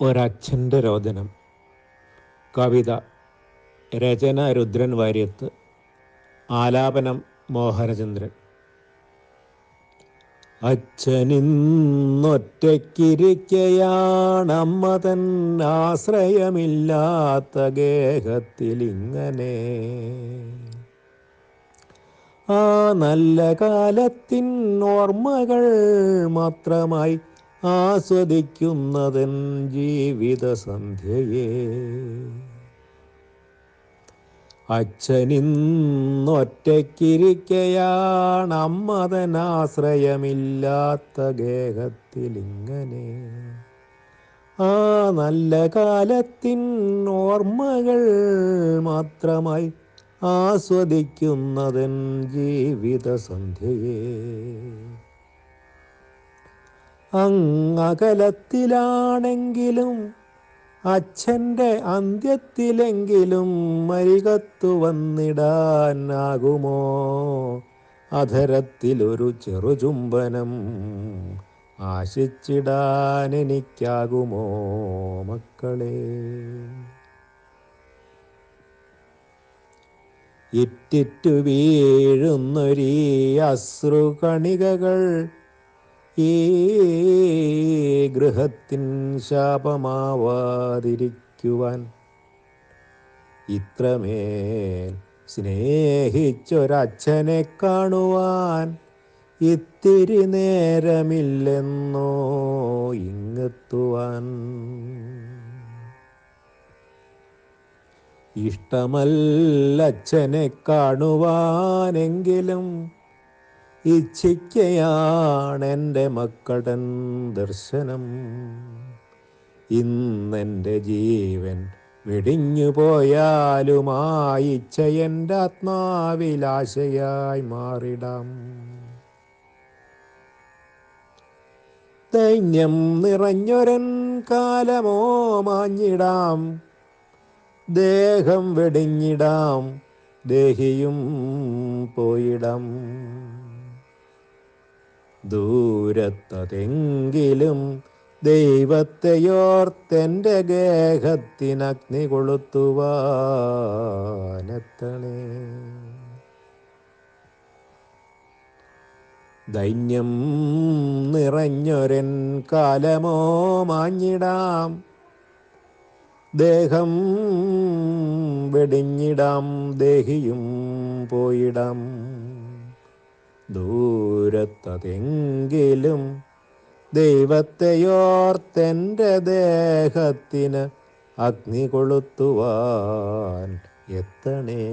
ഒരച്ഛന്റെ രോദനം. കവിത രചന രുദ്രൻ വാര്യത്ത് ആലാപനം മോഹനചന്ദ്രൻ. അച്ഛനിന്നൊറ്റയ്ക്കിരിക്കയാണമ്മ തൻ ആശ്രയമില്ലാത്ത ഗേഹത്തിലിങ്ങനെ. ആ നല്ല കാലത്തിൻ ഓർമ്മകൾ മാത്രമായി ആസ്വദിക്കുന്നതൻ ജീവിത സന്ധ്യയെ അച്ഛനിന്നൊറ്റയ്ക്കിരിക്കയാണ് അമ്മതൻ ആശ്രയമില്ലാത്ത ഗേഹത്തിലിങ്ങനെ. ആ നല്ല കാലത്തിൻ ഓർമ്മകൾ മാത്രമായി ആസ്വദിക്കുന്നതൻ ജീവിത സന്ധ്യയെ അങ്ങകലത്തിലാണെങ്കിലും അച്ഛന്റെ അന്ത്യത്തിലെങ്കിലും മരികത്തു വന്നിടാനാകുമോ? അധരത്തിലൊരു ചെറുചുംബനം ആശിച്ചിടാൻ എനിക്കാകുമോ മക്കളെ? ഇറ്റിറ്റു വീഴുന്നൊരീ അശ്രുകണികകൾ ഗൃഹത്തിൻ ശാപമാവാതിരിക്കുവാൻ ഇത്രമേൽ സ്നേഹിച്ചൊരച്ഛനെ കാണുവാൻ ഇത്തിരി നേരമില്ലെന്നോ ഇങ്ങെത്തുവാൻ. ഇഷ്ടമല്ലച്ഛനെ കാണുവാനെങ്കിലും ഇച്ഛിക്കയാണെന്റെ മക്കടൻ ദർശനം. ഇന്നെന്റെ ജീവൻ വെടിഞ്ഞു പോയാലും ആ ഇച്ഛ എന്റെ ആത്മാവിലാശയായി മാറിടാം. ദൈന്യം നിറഞ്ഞൊരൻ കാലമോ മാഞ്ഞിടാം. ദേഹം വെടിഞ്ഞിടാം. ദേഹിയും പോയിടാം. ദൂരത്തതെങ്കിലും ദൈവത്തെയോർത്തെന്റെ ഗേഹത്തിനഗ്നി കൊളുത്തുവാനെത്തണേ. ദൈന്യം നിറഞ്ഞൊരൻ കാലമോ മാഞ്ഞിടാം. ദേഹം വെടിഞ്ഞിടാം ദേഹിയും പോയിടാം. ദൂരത്തതെങ്കിലും ദൈവത്തെയോർത്തെന്റെ ദേഹത്തിന് അഗ്നി കൊളുത്തുവാൻ എത്തണേ.